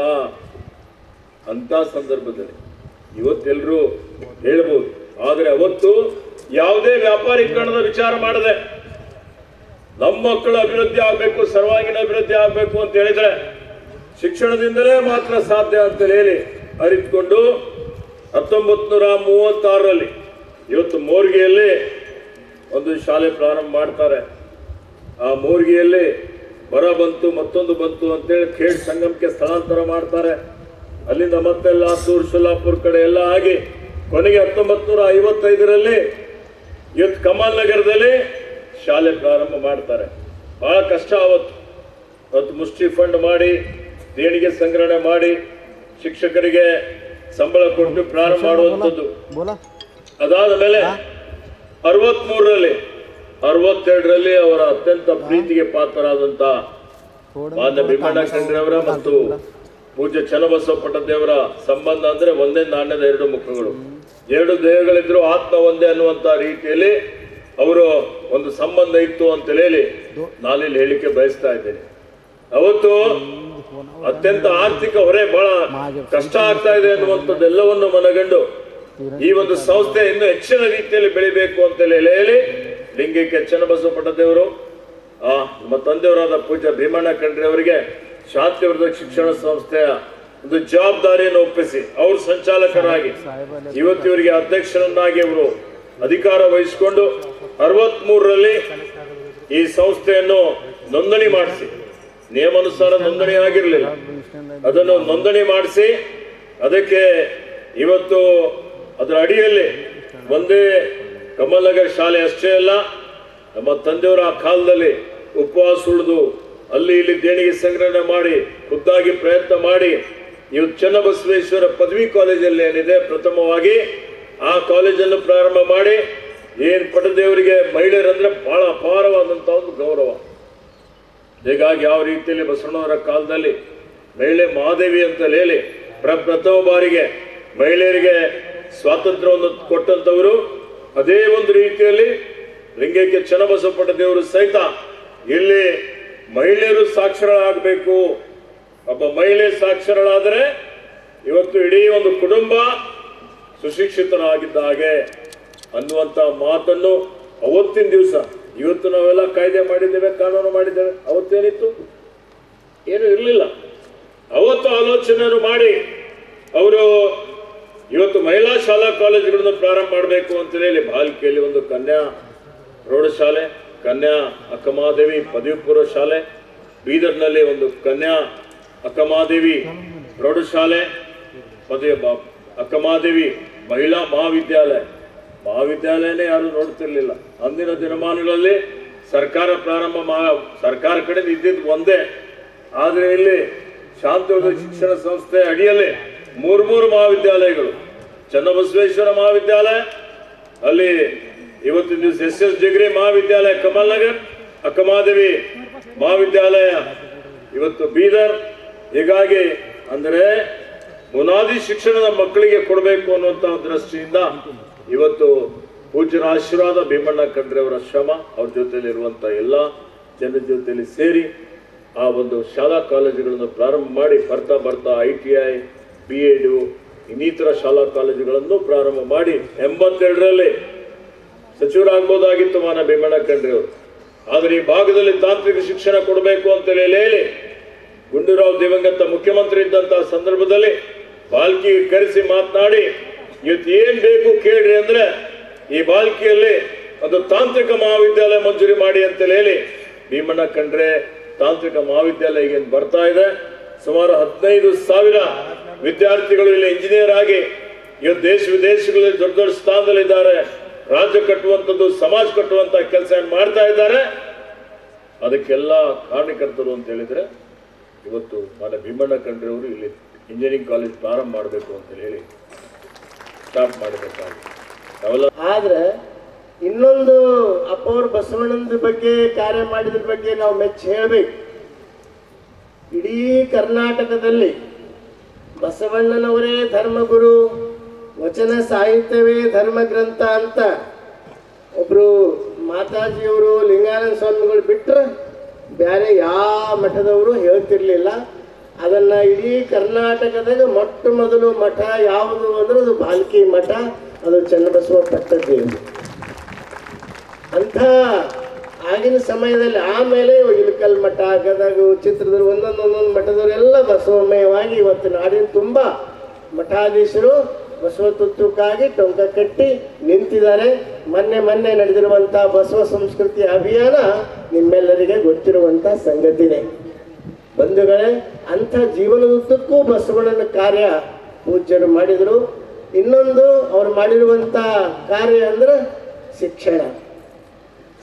ಅಂತ ಸಂದರ್ಭದಲ್ಲಿ. ಇವತ್ತೆಲ್ಲರೂ ಹೇಳ್ಬೋದು. ಆದರೆ ಅವತ್ತು ಯಾವುದೇ ವ್ಯಾಪಾರೀಕರಣದ ವಿಚಾರ ಮಾಡದೆ ನಮ್ಮ ಮಕ್ಕಳ ಅಭಿವೃದ್ಧಿ ಆಗಬೇಕು ಸರ್ವಾಂಗೀಣ ಅಭಿವೃದ್ಧಿ ಆಗಬೇಕು ಅಂತ ಹೇಳಿದ್ರೆ ಶಿಕ್ಷಣದಿಂದಲೇ ಮಾತ್ರ ಸಾಧ್ಯ ಅಂತ ಹೇಳಿ ಅರಿತುಕೊಂಡು ಹತ್ತೊಂಬತ್ತು ನೂರ ಮೂವತ್ತಾರರಲ್ಲಿ ಇವತ್ತು ಮೋರ್ಗಿಯಲ್ಲಿ ಒಂದು ಶಾಲೆ ಪ್ರಾರಂಭ ಮಾಡ್ತಾರೆ. ಆ ಮೋರ್ಗಿಯಲ್ಲಿ ಬರ ಬಂತು ಮತ್ತೊಂದು ಬಂತು ಅಂತೇಳಿ ಖೇಡ್ ಸಂಗಮಕ್ಕೆ ಸ್ಥಳಾಂತರ ಮಾಡ್ತಾರೆ. ಅಲ್ಲಿಂದ ಮತ್ತೆ ಲಾತೂರ್ ಸೊಲ್ಲಾಪುರ್ ಕಡೆ ಎಲ್ಲ ಆಗಿ ಕೊನೆಗೆ ಹತ್ತೊಂಬತ್ತು ನೂರ ಐವತ್ತೈದರಲ್ಲಿ ಇವತ್ತು ಕಮಲ್ ನಗರದಲ್ಲಿ ಶಾಲೆ ಪ್ರಾರಂಭ ಮಾಡ್ತಾರೆ. ಬಹಳ ಕಷ್ಟ ಆವತ್ತು. ಅವತ್ತು ಮುಷ್ಟಿ ಫಂಡ್ ಮಾಡಿ ದೇಣಿಗೆ ಸಂಗ್ರಹಣೆ ಮಾಡಿ ಶಿಕ್ಷಕರಿಗೆ ಸಂಬಳ ಕೊಟ್ಟು ಪ್ರಾರಂಭ ಮಾಡುವಂಥದ್ದು. ಅದಾದ ಮೇಲೆ ಅರವತ್ಮೂರರಲ್ಲಿ ಅರವತ್ತೆರಡರಲ್ಲಿ ಅವರ ಅತ್ಯಂತ ಪ್ರೀತಿಗೆ ಪಾತ್ರರಾದಂತ ಮಾನ್ಯ ಭೀಮಣ್ಣ ಖಂಡ್ರೆಯವರ ಮತ್ತು ಪೂಜ್ಯ ಚನ್ನಬಸವ ದೇವರ ಸಂಬಂಧ ಅಂದ್ರೆ ಒಂದೇ ನಾಣ್ಯದ ಎರಡು ಮುಖಗಳು. ಎರಡು ದೇಹಗಳಿದ್ರು ಆತ್ಮ ಒಂದೇ ಅನ್ನುವಂತ ರೀತಿಯಲ್ಲಿ ಅವರು ಒಂದು ಸಂಬಂಧ ಇತ್ತು ಅಂತ ಹೇಳಿ ನಾನಿಲ್ಲಿ ಹೇಳಿಕೆ ಬಯಸ್ತಾ ಇದ್ದೇನೆ. ಅವತ್ತು ಅತ್ಯಂತ ಆರ್ಥಿಕ ಹೊರೆ ಬಹಳ ಕಷ್ಟ ಆಗ್ತಾ ಇದೆ ಅನ್ನುವಂಥದ್ದೆಲ್ಲವನ್ನು ಮನಗಂಡು ಈ ಒಂದು ಸಂಸ್ಥೆ ಇನ್ನೂ ಹೆಚ್ಚಿನ ರೀತಿಯಲ್ಲಿ ಬೆಳಿಬೇಕು ಅಂತ ಹೇಳಿ ಲಿಂಗೈಕ್ಯ ಚನ್ನಬಸವ ಪಟ್ಟದೇವರು ಆ ನಮ್ಮ ತಂದೆಯವರಾದ ಪೂಜ್ಯ ಭೀಮಣ್ಣ ಖಂಡ್ರೆ ಅವರಿಗೆ ಶಾಂತಿವರ್ಧಕ ಶಿಕ್ಷಣ ಸಂಸ್ಥೆಯ ಒಂದು ಜವಾಬ್ದಾರಿಯನ್ನು ಒಪ್ಪಿಸಿ. ಅವರು ಸಂಚಾಲಕರಾಗಿ ಇವತ್ತು ಇವರಿಗೆ ಅಧ್ಯಕ್ಷರನ್ನಾಗಿ ಅವರು ಅಧಿಕಾರ ವಹಿಸಿಕೊಂಡು ಅರವತ್ ಮೂರರಲ್ಲಿ ಈ ಸಂಸ್ಥೆಯನ್ನು ನೋಂದಣಿ ಮಾಡಿಸಿ. ನಿಯಮಾನುಸಾರ ನೋಂದಣಿ ಆಗಿರಲಿಲ್ಲ. ಅದನ್ನು ನೋಂದಣಿ ಮಾಡಿಸಿ ಅದಕ್ಕೆ ಇವತ್ತು ಅದರ ಅಡಿಯಲ್ಲಿ ಒಂದೇ ಕಮಲನಗರ್ ಶಾಲೆ ಅಷ್ಟೇ ಅಲ್ಲ, ನಮ್ಮ ತಂದೆಯವರ ಆ ಕಾಲದಲ್ಲಿ ಉಪವಾಸ ಉಳಿದು ಅಲ್ಲಿ ಇಲ್ಲಿ ದೇಣಿಗೆ ಸಂಗ್ರಹಣೆ ಮಾಡಿ, ಖುದ್ದಾಗಿ ಪ್ರಯತ್ನ ಮಾಡಿ ಇವತ್ತು ಚನ್ನಬಸವೇಶ್ವರ ಪದವಿ ಕಾಲೇಜಲ್ಲಿ ಏನಿದೆ ಪ್ರಥಮವಾಗಿ, ಆ ಕಾಲೇಜನ್ನು ಪ್ರಾರಂಭ ಮಾಡಿ, ಏನು ಪಟದೇವರಿಗೆ ಮಹಿಳೆಯರಂದ್ರೆ ಬಹಳ ಅಪಾರವಾದಂಥ ಒಂದು ಗೌರವ. ಹೀಗಾಗಿ ಯಾವ ರೀತಿಯಲ್ಲಿ ಬಸವಣ್ಣವರ ಕಾಲದಲ್ಲಿ ಮಹಿಳೆ ಮಹಾದೇವಿ ಅಂತ ಹೇಳಿ, ಪ್ರಪ್ರಥಮ ಬಾರಿಗೆ ಮಹಿಳೆಯರಿಗೆ ಸ್ವಾತಂತ್ರ್ಯವನ್ನು ಕೊಟ್ಟಂತವರು ಅದೇ ಒಂದು ರೀತಿಯಲ್ಲಿ ಲಿಂಗೈಕ್ಯ ಚನ್ನಬಸವಪಟ್ಟ ದೇವರು ಸಹಿತ ಇಲ್ಲಿ ಮಹಿಳೆಯರು ಸಾಕ್ಷರರಾಗಬೇಕು. ಒಬ್ಬ ಮಹಿಳೆ ಸಾಕ್ಷರಳಾದರೆ ಇವತ್ತು ಇಡೀ ಒಂದು ಕುಟುಂಬ ಸುಶಿಕ್ಷಿತರಾಗಿದ್ದ ಹಾಗೆ ಅನ್ನುವಂತ ಮಾತನ್ನು ಅವತ್ತಿನ ದಿವಸ, ಇವತ್ತು ನಾವೆಲ್ಲ ಕಾಯ್ದೆ ಮಾಡಿದ್ದೇವೆ, ಕಾನೂನು ಮಾಡಿದ್ದೇವೆ, ಅವತ್ತೇನಿತ್ತು? ಏನು ಇರಲಿಲ್ಲ. ಅವತ್ತು ಆಲೋಚನೆಯನ್ನು ಮಾಡಿ ಅವರು ಇವತ್ತು ಮಹಿಳಾ ಶಾಲಾ ಕಾಲೇಜುಗಳನ್ನು ಪ್ರಾರಂಭ ಮಾಡಬೇಕು ಅಂತ ಹೇಳಿ ಬಾಲ್ಕಿಯಲ್ಲಿ ಒಂದು ಕನ್ಯಾ ಪ್ರೌಢಶಾಲೆ ಕನ್ಯಾ ಅಕ್ಕಮಾದೇವಿ ಪದವಿ ಪೂರ್ವ ಶಾಲೆ, ಬೀದರ್ನಲ್ಲಿ ಒಂದು ಕನ್ಯಾ ಅಕ್ಕಮಾದೇವಿ ಪ್ರೌಢಶಾಲೆ ಪದವಿ ಅಕ್ಕಮಾದೇವಿ ಮಹಿಳಾ ಮಹಾವಿದ್ಯಾಲಯ. ಮಹಾವಿದ್ಯಾಲಯನೇ ಯಾರು ನೋಡ್ತಿರ್ಲಿಲ್ಲ. ಅಂದಿನ ದಿನಮಾನಗಳಲ್ಲಿ ಸರ್ಕಾರ ಪ್ರಾರಂಭ ಮಾ, ಸರ್ಕಾರ ಕಡೆ ಇದ್ದಿದ್ದು ಒಂದೇ. ಆದರೆ ಇಲ್ಲಿ ಶಾಂತಿಯುತ ಶಿಕ್ಷಣ ಸಂಸ್ಥೆ ಅಡಿಯಲ್ಲಿ ಮೂರು ಮೂರು ಮಹಾವಿದ್ಯಾಲಯಗಳು. ಚನ್ನಬಸವೇಶ್ವರ ಮಹಾವಿದ್ಯಾಲಯ, ಅಲ್ಲಿ ಇವತ್ತಿನ ದಿವಸ ಎಸ್ ಎಸ್ ಡಿಗ್ರಿ ಮಹಾವಿದ್ಯಾಲಯ ಕಮಲ್ ನಗರ್ ಅಕ್ಕಮಾದೇವಿ ಮಹಾವಿದ್ಯಾಲಯ, ಇವತ್ತು ಬೀದರ್. ಹೀಗಾಗಿ ಅಂದರೆ ಬುನಾದಿ ಶಿಕ್ಷಣದ ಮಕ್ಕಳಿಗೆ ಕೊಡಬೇಕು ಅನ್ನುವಂಥ ದೃಷ್ಟಿಯಿಂದ ಇವತ್ತು ಪೂಜ್ಯರ ಆಶೀರ್ವಾದ, ಭೀಮಣ್ಣ ಖಂಡ್ರೆ ಅವರ ಶ್ರಮ, ಅವ್ರ ಜೊತೆಯಲ್ಲಿ ಇರುವಂತ ಎಲ್ಲ ಜನರ ಜೊತೆಯಲ್ಲಿ ಸೇರಿ ಆ ಒಂದು ಶಾಲಾ ಕಾಲೇಜುಗಳನ್ನು ಪ್ರಾರಂಭ ಮಾಡಿ ಬರ್ತಾ ಬರ್ತಾ I T I B Ed ಇನ್ನಿತರ ಶಾಲಾ ಕಾಲೇಜುಗಳನ್ನು ಪ್ರಾರಂಭ ಮಾಡಿ ಎಂಬತ್ತೆರಡರಲ್ಲಿ ಸಚಿವರಾಗ್ಬೋದಾಗಿತ್ತು ಮಾನ ಭೀಮಣ್ಣ ಖಂಡ್ರೆ ಅವರು ಆದರೆ ಈ ಭಾಗದಲ್ಲಿ ತಾಂತ್ರಿಕ ಶಿಕ್ಷಣ ಕೊಡಬೇಕು ಅಂತ ಹೇಳಿ ಗುಂಡೂರಾವ್ ದಿವಂಗತ ಮುಖ್ಯಮಂತ್ರಿ ಇದ್ದಂತಹ ಸಂದರ್ಭದಲ್ಲಿ ಬಾಲ್ಕಿ ಕರೆಸಿ ಮಾತನಾಡಿ, ಇವತ್ತು ಏನ್ ಬೇಕು ಕೇಳ್ರಿ ಅಂದ್ರೆ ಈ ಬಾಲ್ಕಿಯಲ್ಲಿ ಒಂದು ತಾಂತ್ರಿಕ ಮಹಾವಿದ್ಯಾಲಯ ಮಂಜೂರಿ ಮಾಡಿ ಅಂತ ಹೇಳಿ ಭೀಮಣ್ಣ ಕಂಡ್ರೆ ತಾಂತ್ರಿಕ ಮಹಾವಿದ್ಯಾಲಯ ಈಗೇನು ಬರ್ತಾ ಇದೆ. ಸುಮಾರು ಹದಿನೈದು ಸಾವಿರ ವಿದ್ಯಾರ್ಥಿಗಳು ಇಲ್ಲಿ ಇಂಜಿನಿಯರ್ ಆಗಿ ಇವತ್ತು ದೇಶ ವಿದೇಶಗಳಲ್ಲಿ ದೊಡ್ಡ ದೊಡ್ಡ ಸ್ಥಾನದಲ್ಲಿದ್ದಾರೆ. ರಾಜ್ಯ ಕಟ್ಟುವಂಥದ್ದು, ಸಮಾಜ ಕಟ್ಟುವಂತ ಕೆಲಸ ಮಾಡ್ತಾ ಇದ್ದಾರೆ. ಅದಕ್ಕೆಲ್ಲ ಕಾರಣಕರ್ತರು ಅಂತ ಹೇಳಿದ್ರೆ, ಇವತ್ತು ಮಾನ್ಯ ಭೀಮಣ್ಣ ಖಂಡ್ರೆ ಅವರು ಇಲ್ಲಿ ಇಂಜಿನಿಯರಿಂಗ್ ಕಾಲೇಜ್ ಪ್ರಾರಂಭ ಮಾಡಬೇಕು ಅಂತ ಹೇಳಿ ಸ್ಟಾರ್ಟ್ ಮಾಡಬೇಕಾಗಿದೆ. ಆದ್ರೆ ಇನ್ನೊಂದು ಅಪ್ಪವ್ರ ಬಸವಣ್ಣನ ಬಗ್ಗೆ, ಕಾರ್ಯ ಮಾಡಿದ್ರ ಬಗ್ಗೆ ನಾವು ಮೆಚ್ಚಿ ಹೇಳ್ಬೇಕು. ಇಡೀ ಕರ್ನಾಟಕದಲ್ಲಿ ಬಸವಣ್ಣನವರೇ ಧರ್ಮಗುರು, ವಚನ ಸಾಹಿತ್ಯವೇ ಧರ್ಮ ಗ್ರಂಥ ಅಂತ ಒಬ್ರು ಮಾತಾಜಿಯವರು, ಲಿಂಗಾನಂದ ಸ್ವಾಮಿಗಳು ಬಿಟ್ಟರೆ ಬೇರೆ ಯಾವ ಮಠದವರು ಹೇಳ್ತಿರ್ಲಿಲ್ಲ. ಅದನ್ನ ಇಡೀ ಕರ್ನಾಟಕದಾಗ ಮೊಟ್ಟ ಮೊದಲು ಮಠ ಯಾವುದು ಅಂದ್ರೆ ಅದು ಬಾಲ್ಕಿ ಮಠ, ಅದು ಚನ್ನಬಸವ ಪಟ್ಟದೇವರು ಅಂಥ ಆಗಿನ ಸಮಯದಲ್ಲಿ ಆಮೇಲೆ ಇಳಕಲ್ ಮಠ ಗದಗ, ಚಿತ್ರದುರ್ಗ, ಒಂದೊಂದು ಒಂದೊಂದು ಮಠದವರೆಲ್ಲ ಬಸವಮಯವಾಗಿ ಇವತ್ತು ನಾಡಿನ ತುಂಬ ಮಠಾಧೀಶರು ಬಸವ ತುತ್ತುಕ್ಕಾಗಿ ಟೊಂಕ ಕಟ್ಟಿ ನಿಂತಿದ್ದಾರೆ. ಮೊನ್ನೆ ಮೊನ್ನೆ ನಡೆದಿರುವಂಥ ಬಸವ ಸಂಸ್ಕೃತಿ ಅಭಿಯಾನ ನಿಮ್ಮೆಲ್ಲರಿಗೆ ಗೊತ್ತಿರುವಂಥ ಸಂಗತಿನೇ. ಬಂಧುಗಳೇ, ಅಂಥ ಜೀವನದುದ್ದಕ್ಕೂ ಬಸವಣ್ಣನ ಕಾರ್ಯ ಪೂಜ್ಯರು ಮಾಡಿದರು. ಇನ್ನೊಂದು ಅವ್ರು ಮಾಡಿರುವಂಥ ಕಾರ್ಯ ಅಂದ್ರೆ ಶಿಕ್ಷಣ.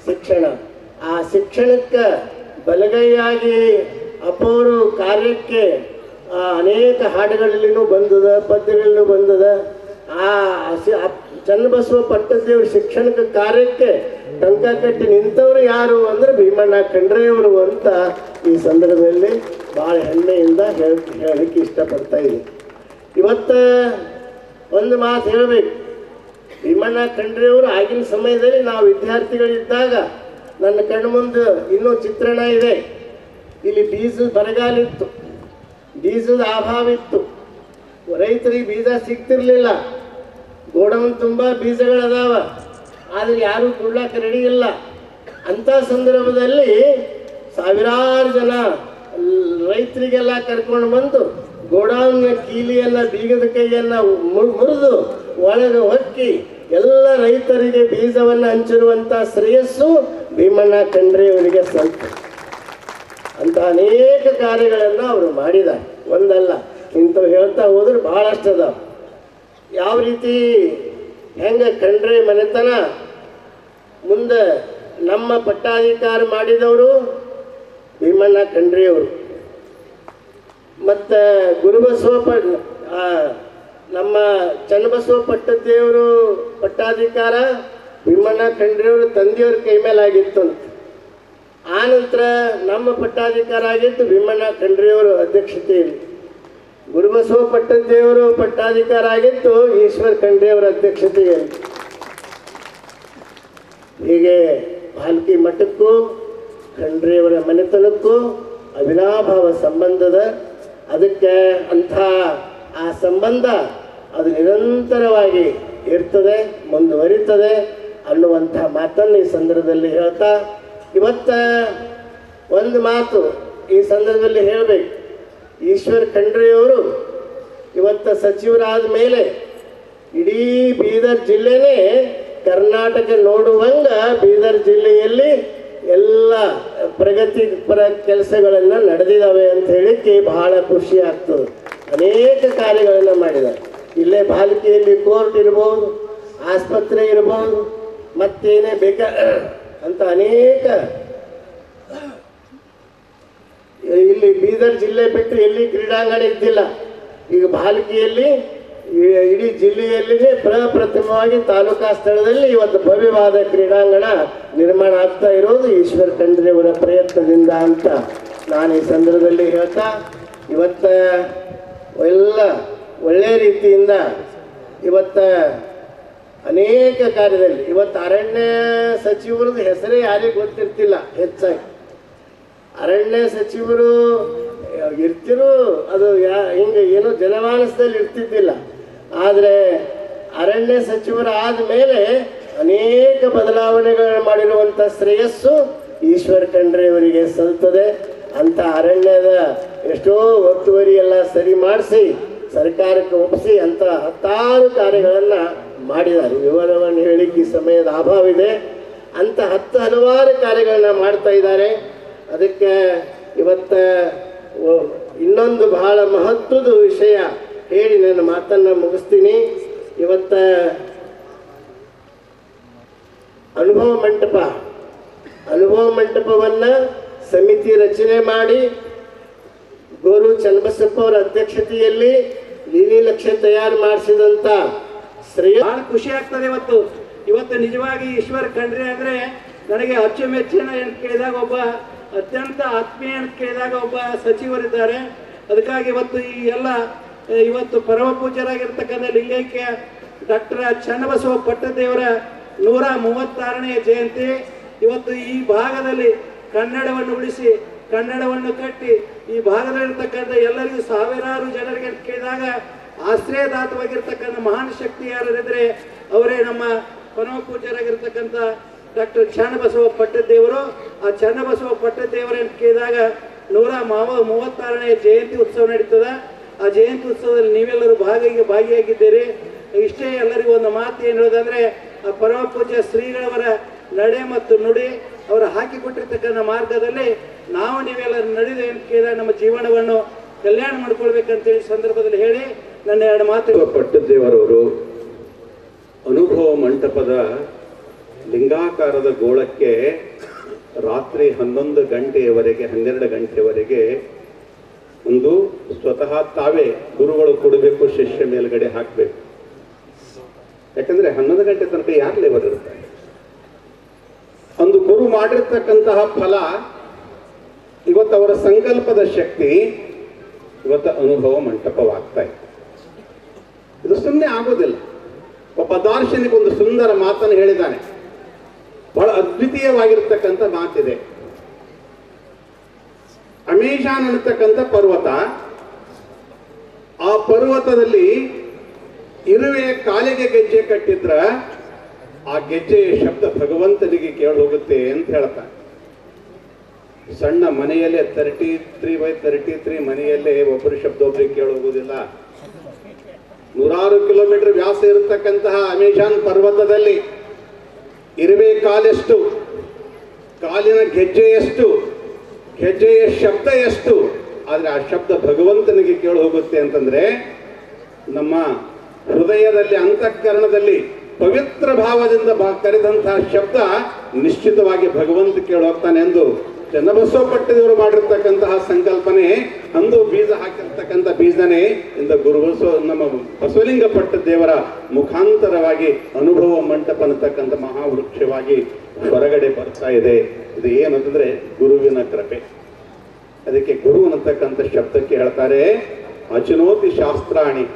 ಶಿಕ್ಷಣ. ಆ ಶಿಕ್ಷಣಕ್ಕೆ ಬಲಗೈಯಾಗಿ ಅಪ್ಪವರು ಕಾರ್ಯಕ್ಕೆ ಅನೇಕ ಹಾಡುಗಳಲ್ಲಿನೂ ಬಂದದ ಪದ್ಯಗಳಲ್ಲೂ ಬಂದದ. ಆ ಚನ್ನಬಸವ ಪಟ್ಟದೇವ್ರ ಶಿಕ್ಷಣಕ್ಕೆ ಕಾರ್ಯಕ್ಕೆ ಟಂಕ ಕಟ್ಟಿ ನಿಂತವರು ಯಾರು ಅಂದ್ರೆ ಭೀಮಣ್ಣ ಖಂಡ್ರೆಯವರು ಅಂತ ಈ ಸಂದರ್ಭದಲ್ಲಿ ಭಾಳ ಹೆಮ್ಮೆಯಿಂದ ಹೇಳ, ಹೇಳಲಿಕ್ಕೆ ಇಷ್ಟಪಡ್ತಾ ಇದೆ ಇವತ್ತ ಒಂದು ಮಾತು ಹೇಳಬೇಕು. ಭೀಮಣ್ಣ ಖಂಡ್ರೆಯವರು ಆಗಿನ ಸಮಯದಲ್ಲಿ ನಾವು ವಿದ್ಯಾರ್ಥಿಗಳಿದ್ದಾಗ ನನ್ನ ಕಣ್ಣು ಮುಂದೆ ಇನ್ನೂ ಚಿತ್ರಣ ಇದೆ. ಇಲ್ಲಿ ಬೀಜದ ಬರಗಾಲಿತ್ತು. ಬೀಜದ ಅಭಾವ ಇತ್ತು ರೈತರಿಗೆ ಬೀಜ ಸಿಗ್ತಿರ್ಲಿಲ್ಲ. ಗೋಡೌನ್ ತುಂಬ ಬೀಜಗಳದಾವ. ಆದರೆ ಯಾರು ಕೊಡ್ಲಾಕ ರೆಡಿ ಇಲ್ಲ. ಅಂಥ ಸಂದರ್ಭದಲ್ಲಿ ಸಾವಿರಾರು ಜನ ರೈತರಿಗೆಲ್ಲ ಕರ್ಕೊಂಡು ಬಂದು ಗೋಡೌನ್ ಕೀಲಿಯನ್ನ ಬೀಗದ ಕೈಯನ್ನ ಮುರಿದು ಒಳಗೆ ಹೊಕ್ಕಿ ಎಲ್ಲ ರೈತರಿಗೆ ಬೀಜವನ್ನು ಹಂಚಿರುವಂತ ಶ್ರೇಯಸ್ಸು ಭೀಮಣ್ಣ ಖಂಡ್ರೆಯವರಿಗೆ ಸ್ವಲ್ಪ. ಅಂತ ಅನೇಕ ಕಾರ್ಯಗಳನ್ನು ಅವರು ಮಾಡಿದ್ದಾರೆ. ಒಂದಲ್ಲ ಇಂಥವು ಹೇಳ್ತಾ ಹೋದ್ರೆ ಭಾಳಷ್ಟು ಅದಾವ. ಯಾವ ರೀತಿ ಹೆಂಗೆ ಖಂಡ್ರೆ ಮನೆತನ? ಮುಂದೆ ನಮ್ಮ ಪಟ್ಟಾಧಿಕಾರ ಮಾಡಿದವರು ಭೀಮಣ್ಣ ಖಂಡ್ರೆಯವರು ಮತ್ತು ಗುರುಬಸವ ಪ ಆ, ನಮ್ಮ ಚನ್ನಬಸವ ಪಟ್ಟದೇವರು ಪಟ್ಟಾಧಿಕಾರ ಭೀಮಣ್ಣ ಖಂಡ್ರೆಯವರು ತಂದೆಯವ್ರ ಕೈ ಮೇಲೆ ಆಗಿತ್ತು ಅಂತ. ಆ ನಂತರ ನಮ್ಮ ಪಟ್ಟಾಧಿಕಾರ ಆಗಿತ್ತು ಭೀಮಣ್ಣ ಖಂಡ್ರೆಯವರು ಅಧ್ಯಕ್ಷತೆಯಲ್ಲಿ. ಗುರುಬಸವ ಪಟ್ಟದೇವರು ಪಟ್ಟಾಧಿಕಾರ ಆಗಿತ್ತು ಈಶ್ವರ್ ಖಂಡ್ರೆಯವರ ಅಧ್ಯಕ್ಷತೆಯಲ್ಲಿ. ಹೀಗೆ ಭಾಲ್ಕಿ ಮಠಕ್ಕೂ, ಖಂಡ್ರೆಯವರ ಮನೆತನಕ್ಕೂ ಅವಿನಾಭಾವ ಸಂಬಂಧದ, ಅದಕ್ಕೆ ಅಂಥ ಆ ಸಂಬಂಧ ಅದು ನಿರಂತರವಾಗಿ ಇರ್ತದೆ, ಮುಂದುವರಿತದೆ ಅನ್ನುವಂಥ ಮಾತನ್ನು ಈ ಸಂದರ್ಭದಲ್ಲಿ ಹೇಳ್ತಾ, ಇವತ್ತ ಒಂದು ಮಾತು ಈ ಸಂದರ್ಭದಲ್ಲಿ ಹೇಳಬೇಕು. ಈಶ್ವರ್ ಖಂಡ್ರೆಯವರು ಇವತ್ತ ಸಚಿವರಾದ ಮೇಲೆ ಇಡೀ ಬೀದರ್ ಜಿಲ್ಲೆನೇ ಕರ್ನಾಟಕ ನೋಡುವಂಗ ಬೀದರ್ ಜಿಲ್ಲೆಯಲ್ಲಿ ಎಲ್ಲ ಪ್ರಗತಿ ಪರ ಕೆಲಸಗಳನ್ನು ನಡೆದಿದ್ದಾವೆ ಅಂತ ಹೇಳಿಕ್ಕೆ ಬಹಳ ಖುಷಿ ಆಗ್ತದೆ. ಅನೇಕ ಕಾರ್ಯಗಳನ್ನು ಮಾಡಿದ್ದಾರೆ. ಇಲ್ಲೇ ಪಾಲಿಕೆಯಲ್ಲಿ ಕೋರ್ಟ್ ಇರ್ಬೋದು, ಆಸ್ಪತ್ರೆ ಇರ್ಬೋದು, ಮತ್ತೇನೇ ಬೇಕ ಅಂತ ಅನೇಕ ಇಲ್ಲಿ ಬೀದರ್ ಜಿಲ್ಲೆ ಬಿಟ್ಟು ಎಲ್ಲಿ ಕ್ರೀಡಾಂಗಣ ಇದ್ದಿಲ್ಲ. ಈಗ ಬಾಲಕಿಯಲ್ಲಿ ಇಡೀ ಜಿಲ್ಲೆಯಲ್ಲಿನೇ ಪ್ರಪ್ರಥಮವಾಗಿ ತಾಲೂಕಾ ಸ್ಥಳದಲ್ಲಿ ಇವತ್ತು ಭವ್ಯವಾದ ಕ್ರೀಡಾಂಗಣ ನಿರ್ಮಾಣ ಆಗ್ತಾ ಇರೋದು ಈಶ್ವರ್ ಖಂಡ್ರೆಯವರ ಪ್ರಯತ್ನದಿಂದ ಅಂತ ನಾನು ಈ ಸಂದರ್ಭದಲ್ಲಿ ಹೇಳ್ತಾ, ಇವತ್ತ ಎಲ್ಲ ಒಳ್ಳೆಯ ರೀತಿಯಿಂದ ಇವತ್ತ ಅನೇಕ ಕಾರ್ಯದಲ್ಲಿ, ಇವತ್ತು ಅರಣ್ಯ ಸಚಿವರದ್ದು ಹೆಸರೇ ಯಾರಿಗೂ ಗೊತ್ತಿರ್ತಿಲ್ಲ ಹೆಚ್ಚಾಗಿ. ಅರಣ್ಯ ಸಚಿವರು ಇರ್ತಿರು, ಅದು ಯಾ, ಹಿಂಗೆ ಏನೋ ಜನಮಾನಸದಲ್ಲಿ ಇರ್ತಿದ್ದಿಲ್ಲ. ಆದರೆ ಅರಣ್ಯ ಸಚಿವರಾದ ಮೇಲೆ ಅನೇಕ ಬದಲಾವಣೆಗಳನ್ನು ಮಾಡಿರುವಂಥ ಶ್ರೇಯಸ್ಸು ಈಶ್ವರ್ ಖಂಡ್ರೆಯವರಿಗೆ ಸಲ್ತದೆ. ಅಂತ ಅರಣ್ಯದ ಎಷ್ಟೋ ಒತ್ತುವರಿ ಎಲ್ಲ ಸರಿ ಮಾಡಿಸಿ ಸರ್ಕಾರಕ್ಕೆ ಒಪ್ಪಿಸಿ ಅಂತ ಹತ್ತಾರು ಕಾರ್ಯಗಳನ್ನು ಮಾಡಿದ್ದಾರೆ. ವಿವರವನ್ನು ಹೇಳಿಕ್ಕೆ ಈ ಸಮಯದ ಅಭಾವ ಇದೆ. ಅಂತ ಹತ್ತು ಹಲವಾರು ಕಾರ್ಯಗಳನ್ನ ಮಾಡ್ತಾ ಇದ್ದಾರೆ. ಅದಕ್ಕೆ ಇವತ್ತ ಇನ್ನೊಂದು ಬಹಳ ಮಹತ್ವದ ವಿಷಯ ಹೇಳಿ ನನ್ನ ಮಾತನ್ನು ಮುಗಿಸ್ತೀನಿ. ಇವತ್ತ ಅನುಭವ ಮಂಟಪ. ಅನುಭವ ಮಂಟಪವನ್ನು ಸಮಿತಿ ರಚನೆ ಮಾಡಿ ಗೋರು ಚನ್ನಬಸಪ್ಪ ಅವರ ಅಧ್ಯಕ್ಷತೆಯಲ್ಲಿ ನೀಲಿ ಲಕ್ಷ್ಯ ತಯಾರು ಮಾಡಿಸಿದಂತ ಶ್ರೇಯ. ಬಹಳ ಖುಷಿ ಆಗ್ತದೆ ಇವತ್ತು. ಇವತ್ತು ನಿಜವಾಗಿ ಈಶ್ವರ ಖಂಡ್ರೆ ಅಂದ್ರೆ ನನಗೆ ಅಚ್ಚುಮೆಚ್ಚಿನ ಅಂತ ಕೇಳಿದಾಗ ಒಬ್ಬ ಅತ್ಯಂತ ಆತ್ಮೀಯ ಅಂತ ಕೇಳಿದಾಗ ಒಬ್ಬ ಸಚಿವರಿದ್ದಾರೆ. ಅದಕ್ಕಾಗಿ ಇವತ್ತು ಈ ಎಲ್ಲ ಇವತ್ತು ಪರಮ ಪೂಜರಾಗಿರ್ತಕ್ಕಂಥ ಲಿಂಗೈಕ್ಯ ಡಾಕ್ಟರ್ ಚನ್ನಬಸವ ಪಟ್ಟದೇವರ ನೂರ ಮೂವತ್ತಾರನೆಯ ಜಯಂತಿ. ಇವತ್ತು ಈ ಭಾಗದಲ್ಲಿ ಕನ್ನಡವನ್ನು ಉಳಿಸಿ ಕನ್ನಡವನ್ನು ಕಟ್ಟಿ ಈ ಭಾಗದಲ್ಲಿರ್ತಕ್ಕಂಥ ಎಲ್ಲರಿಗೂ ಸಾವಿರಾರು ಜನರಿಗೆ ಕೇಳಿದಾಗ ಆಶ್ರಯದಾತವಾಗಿರ್ತಕ್ಕಂಥ ಮಹಾನ್ ಶಕ್ತಿ ಯಾರಿದ್ರೆ ಅವರೇ ನಮ್ಮ ಪರಮ ಪೂಜ್ಯರಾಗಿರ್ತಕ್ಕಂಥ ಡಾಕ್ಟರ್ ಚನ್ನಬಸವ ಪಟ್ಟದೇವರು. ಆ ಚನ್ನಬಸವ ಪಟ್ಟದೇವರ ಅಂತ ಕೇಳಿದಾಗ ನೂರ ಮಾವ ಮೂವತ್ತಾರನೇ ಜಯಂತಿ ಉತ್ಸವ ನಡೀತದ. ಆ ಜಯಂತಿ ಉತ್ಸವದಲ್ಲಿ ನೀವೆಲ್ಲರೂ ಭಾಗಿಯಾಗಿ ಭಾಗಿಯಾಗಿದ್ದೀರಿ. ಇಷ್ಟೇ ಎಲ್ಲರಿಗೂ ಒಂದು ಮಾತು ಏನು ಹೇಳೋದಂದ್ರೆ, ಆ ಪರಮ ಶ್ರೀಗಳವರ ನಡೆ ಮತ್ತು ನುಡಿ ಅವರು ಹಾಕಿಕೊಟ್ಟಿರ್ತಕ್ಕಂಥ ಮಾರ್ಗದಲ್ಲಿ ನಾವು ನೀವೆಲ್ಲ ನಡೆದು ಅಂತ ಕೇಳಿದಾಗ ನಮ್ಮ ಜೀವನವನ್ನು ಕಲ್ಯಾಣ ಮಾಡ್ಕೊಳ್ಬೇಕಂತೇಳಿ ಸಂದರ್ಭದಲ್ಲಿ ಹೇಳಿ ನನ್ನ ಎರಡು ಮಾತು ಪಟ್ಟದೇವರವರು ಅನುಭವ ಮಂಟಪದ ಲಿಂಗಾಕಾರದ ಗೋಳಕ್ಕೆ ರಾತ್ರಿ ಹನ್ನೊಂದು ಗಂಟೆಯವರೆಗೆ, ಹನ್ನೆರಡು ಗಂಟೆಯವರೆಗೆ ಒಂದು ಸ್ವತಃ ತಾವೇ ಗುರುಗಳು ಕೊಡಬೇಕು, ಶಿಷ್ಯ ಮೇಲ್ಗಡೆ ಹಾಕಬೇಕು. ಯಾಕಂದ್ರೆ ಹನ್ನೊಂದು ಗಂಟೆ ತನಕ ಯಾರು ಲೇಬರ್ ಇರ್ತಾರೆ? ಒಂದು ಗುರು ಮಾಡಿರ್ತಕ್ಕಂತಹ ಫಲ, ಇವತ್ತು ಅವರ ಸಂಕಲ್ಪದ ಶಕ್ತಿ, ಇವತ್ತು ಅನುಭವ ಮಂಟಪವಾಗ್ತಾ ಇದೆ. ಇದು ಸುಮ್ಮನೆ ಆಗೋದಿಲ್ಲ. ಒಬ್ಬ ದಾರ್ಶನಿಕ ಒಂದು ಸುಂದರ ಮಾತನ್ನು ಹೇಳಿದ್ದಾನೆ. ಬಹಳ ಅದ್ವಿತೀಯವಾಗಿರ್ತಕ್ಕಂಥ ಮಾತಿದೆ. ಅಮೇಜಾನ್ ಅನ್ನತಕ್ಕಂಥ ಪರ್ವತ, ಆ ಪರ್ವತದಲ್ಲಿ ಇರುವೆ ಕಾಲಿಗೆ ಗೆಜ್ಜೆ ಕಟ್ಟಿದ್ರ ಆ ಗೆಜ್ಜೆಯ ಶಬ್ದ ಭಗವಂತನಿಗೆ ಕೇಳಿ ಹೋಗುತ್ತೆ ಅಂತ ಹೇಳ್ತಾನೆ. ಸಣ್ಣ ಮನೆಯಲ್ಲೇ thirty three by thirty three ಮನೆಯಲ್ಲೇ ಒಬ್ಬರು ಶಬ್ದ ಒಬ್ಬರಿಗೆ ಕೇಳೋಗುದಿಲ್ಲ ನೂರಾರು ಕಿಲೋಮೀಟರ್ ವ್ಯಾಸ ಇರತಕ್ಕಂತಹ ಅಮೆಜಾನ್ ಪರ್ವತದಲ್ಲಿ ಇರುವೆ ಕಾಲೆಷ್ಟು ಕಾಲಿನ ಗೆಜ್ಜೆ ಎಷ್ಟು? ಗೆಜ್ಜೆಯ ಶಬ್ದ ಎಷ್ಟು? ಆದರೆ ಆ ಶಬ್ದ ಭಗವಂತನಿಗೆ ಕೇಳಿ ಹೋಗುತ್ತೆ ಅಂತಂದ್ರೆ ನಮ್ಮ ಹೃದಯದಲ್ಲಿ, ಅಂತಃಕರಣದಲ್ಲಿ ಪವಿತ್ರ ಭಾವದಿಂದ ಕರೆದಂತಹ ಶಬ್ದ ನಿಶ್ಚಿತವಾಗಿ ಭಗವಂತ ಕೇಳೋಗ್ತಾನೆ ಎಂದು ಚನ್ನಬಸವ ಪಟ್ಟದವರು ಮಾಡಿರ್ತಕ್ಕಂತಹ ಸಂಕಲ್ಪನೆ, ಅಂದು ಬೀಜ ಹಾಕಿರ್ತಕ್ಕಂಥ ಬೀಜನೇ ಇಂದ ಗುರುಬಸವ, ನಮ್ಮ ಬಸವಲಿಂಗ ಪಟ್ಟದೇವರ ಮುಖಾಂತರವಾಗಿ ಅನುಭವ ಮಂಟಪ ಅನ್ನತಕ್ಕಂಥ ಮಹಾವೃಕ್ಷವಾಗಿ ಹೊರಗಡೆ ಬರ್ತಾ ಇದೆ. ಇದು ಏನಂತಂದ್ರೆ ಗುರುವಿನ ಕೃಪೆ. ಅದಕ್ಕೆ ಗುರು ಅನ್ನತಕ್ಕಂಥ ಶಬ್ದಕ್ಕೆ ಹೇಳ್ತಾರೆ, ಅಚನೋತಿ ಶಾಸ್ತ್ರಾಣಿ.